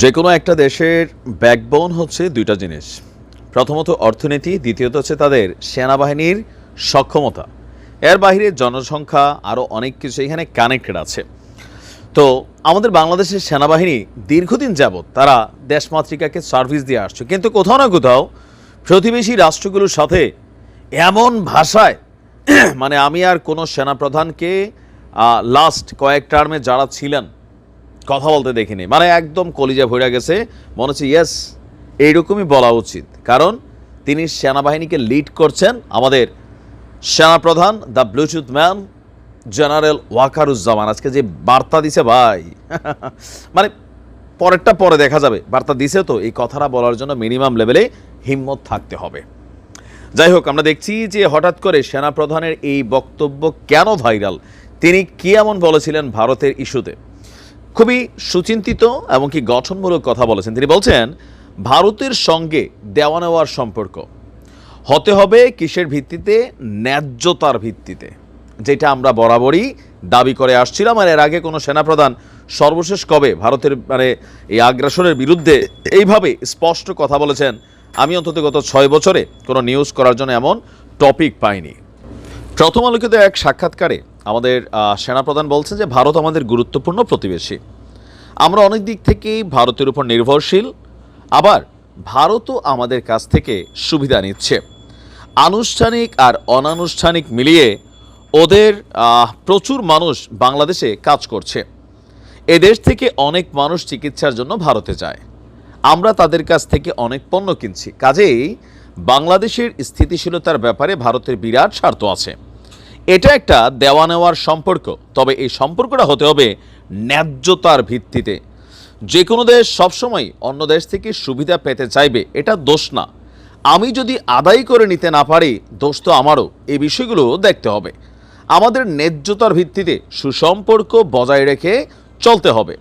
যে কোনো একটা দেশের ব্যাকবোন হচ্ছে দুইটা জিনিস। প্রথমত অর্থনীতি, দ্বিতীয়ত হচ্ছে তাদের সেনাবাহিনীর সক্ষমতা। এর বাইরে জনসংখ্যা আরও অনেক কিছু এখানে কানেক্টেড আছে। তো আমাদের বাংলাদেশের সেনাবাহিনী দীর্ঘদিন যাবৎ তারা দেশমাতৃকাকে সার্ভিস দিয়ে আসছে। কিন্তু কোথাও না কোথাও প্রতিবেশী রাষ্ট্রগুলোর সাথে এমন ভাষায় মানে আমি আর কোনো সেনাপ্রধানকে লাস্ট কয়েক টার্মে যারা ছিলেন কথা বলতে দেখিনি। মানে একদম কলিজা ভরে গেছে। মনে হচ্ছে, ইয়েস, এইরকমই বলা উচিত। কারণ তিনি সেনাবাহিনীকে লিড করছেন আমাদের সেনাপ্রধান the bluetooth man general Wakeruzzaman. আজকে যে বার্তা দিছে, ভাই মানে পরেরটা পরে দেখা যাবে। বার্তা দিছে তো, এই কথাটা বলার জন্য মিনিমাম লেভেলে হিম্মত থাকতে হবে। যাই হোক, আমরা দেখছি যে হঠাৎ করে সেনাপ্রধানের এই বক্তব্য কেন ভাইরাল তিনি কি এমন বলেছিলেন ভারতের ইস্যুতে? খুবই সুচিন্তিত এবং কি গঠনমূলক কথা বলেছেন। তিনি বলছেন, ভারতের সঙ্গে দেওয়া নেওয়ার সম্পর্ক। হতে হবে কিসের ভিত্তিতে? ন্যায্যতার ভিত্তিতে। যেটা আমরা বরাবরই দাবি করে আসছিলাম আর এর আগে কোনো সেনাপ্রধান সর্বশেষ কবে ভারতের মানে এই আগ্রাসনের বিরুদ্ধে এইভাবে স্পষ্ট কথা বলেছেন, আমি অন্তত গত ছয় বছরে কোনো নিউজ করার জন্য এমন টপিক পাইনি। প্রথম আলোকিত এক সাক্ষাৎকারে আমাদের সেনাপ্রধান বলছেন যে ভারত আমাদের গুরুত্বপূর্ণ প্রতিবেশী। আমরা অনেক দিক থেকেই ভারতের উপর নির্ভরশীল। আবার ভারতও আমাদের কাছ থেকে সুবিধা নিচ্ছে। আনুষ্ঠানিক আর অনানুষ্ঠানিক মিলিয়ে ওদের প্রচুর মানুষ বাংলাদেশে কাজ করছে। এদেশ থেকে অনেক মানুষ চিকিৎসার জন্য ভারতে যায়। আমরা তাদের কাছ থেকে অনেক পণ্য কিনছি। কাজেই বাংলাদেশের স্থিতিশীলতার ব্যাপারে ভারতের বিরাট স্বার্থ আছে। এটা একটা দেওয়া নেওয়ার সম্পর্ক, তবে এই সম্পর্কটা হতে হবে ন্যায্যতার ভিত্তিতে। যে কোনো দেশ সবসময় অন্য দেশ থেকে সুবিধা পেতে চাইবে, এটা দোষ না। আমি যদি আদায় করে নিতে না পারি, দোষ তো আমারও। এই বিষয়গুলো দেখতে হবে। আমাদের ন্যায্যতার ভিত্তিতে সুসম্পর্ক বজায় রেখে চলতে হবে।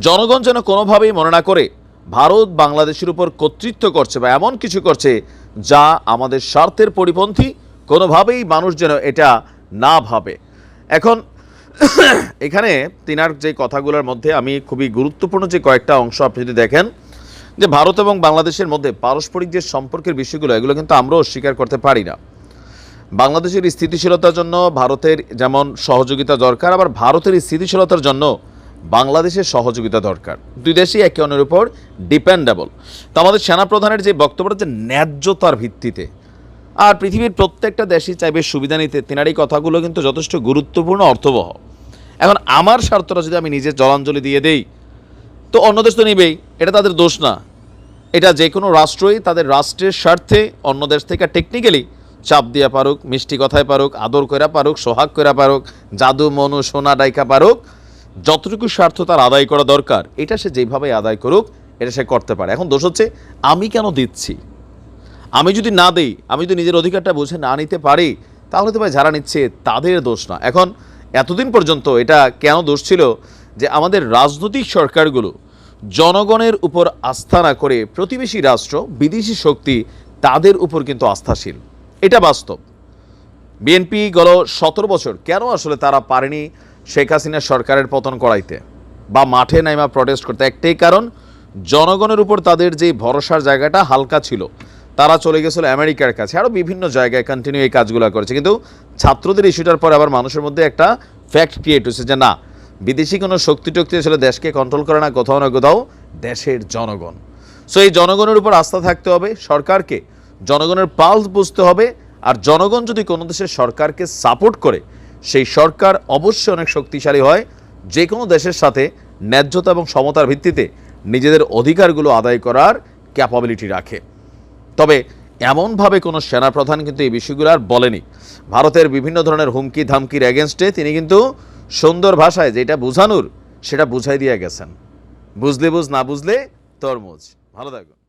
জনগণ যেন কোনোভাবেই মনে না করে, ভারত বাংলাদেশের উপর কর্তৃত্ব করছে বা এমন কিছু করছে যা আমাদের স্বার্থের পরিপন্থী কোনোভাবেই মানুষ যেন এটা না ভাবে। এখন, এখানে তিনার যে কথাগুলোর মধ্যে আমি খুবই গুরুত্বপূর্ণ যে কয়েকটা অংশ আপনি যদি দেখেন, যে ভারত এবং বাংলাদেশের মধ্যে পারস্পরিক যে সম্পর্কের বিষয়গুলো, এগুলো কিন্তু আমরাও স্বীকার করতে পারি না। বাংলাদেশের স্থিতিশীলতার জন্য ভারতের যেমন সহযোগিতা দরকার, আবার ভারতের স্থিতিশীলতার জন্য বাংলাদেশের সহযোগিতা দরকার। দুই দেশই একে অন্যের উপর ডিপেন্ডেবল তো আমাদের সেনাপ্রধানের যে বক্তব্যটা যে ন্যায্যতার ভিত্তিতে আর পৃথিবীর প্রত্যেকটা দেশই চাইবে সুবিধা নিতে। তেনার এই কথাগুলো কিন্তু যথেষ্ট গুরুত্বপূর্ণ, অর্থবহ। এখন আমার স্বার্থটা যদি আমি নিজে জলাঞ্জলি দিয়ে দেই, তো অন্য দেশ তো নিবেই, এটা তাদের দোষ না। এটা যে কোনো রাষ্ট্রই তাদের রাষ্ট্রের স্বার্থে অন্য দেশ থেকে টেকনিক্যালি চাপ দিয়া পারুক, মিষ্টি কথায় পারুক, আদর কইরা পারুক, সোহাগ করা পারুক, জাদু, মনু, সোনা ডাইকা পারুক, যতটুকু স্বার্থ তার আদায় করা দরকার, এটা সে যেভাবে আদায় করুক, এটা সে করতে পারে। এখন দোষ হচ্ছে, আমি কেন দিচ্ছি? আমি যদি না দেই, আমি যদি নিজের অধিকারটা বুঝে না নিতে পারি, তাহলে তো ভাই যারা নিচ্ছে তাদের দোষ না। এখন এতদিন পর্যন্ত এটা কেন দোষ ছিল? যে আমাদের রাজনৈতিক সরকারগুলো জনগণের উপর আস্থা না করে প্রতিবেশী রাষ্ট্র, বিদেশি শক্তি তাদের উপর কিন্তু আস্থাশীল। এটা বাস্তব। বিএনপি গত সতেরো বছর কেন আসলে তারা পারেনি শেখ হাসিনার সরকারের পতন করাইতে? বা মাঠে নাইমা প্রটেস্ট করতে? একটাই কারণ, জনগণের উপর তাদের যে ভরসার জায়গাটা হালকা ছিল তারা চলে গেছিল আমেরিকার কাছে। আরও বিভিন্ন জায়গায় কন্টিনিউ এই কাজগুলো করেছে। কিন্তু ছাত্রদের ইস্যুটার পর আবার মানুষের মধ্যে একটা ফ্যাক্ট ক্রিয়েট হয়েছে যে না, বিদেশি কোনো শক্তি টক্তি আসলে দেশকে কন্ট্রোল করে না, কোথাও না কোথাও দেশের জনগণ। সো এই জনগণের উপর আস্থা থাকতে হবে সরকারকে। জনগণের পালস বুঝতে হবে। আর জনগণ যদি কোনো দেশের সরকারকে সাপোর্ট করে, সেই সরকার অবশ্যই অনেক শক্তিশালী হয়। যে কোনো দেশের সাথে ন্যায্যতা এবং সমতার ভিত্তিতে নিজেদের অধিকারগুলো আদায় করার ক্যাপাবিলিটি রাখে। তবে এমনভাবে কোনো সেনাপ্রধান কিন্তু এই বিষয়গুলো আর বলেনি। ভারতের বিভিন্ন ধরনের হুমকি ধামকির এগেনস্টে তিনি কিন্তু সুন্দর ভাষায় যেটা বোঝানোর সেটা বুঝাই দিয়ে গেছেন। বুঝলে বুঝ, না বুঝলে তরমুজ। ভালো থাকুন।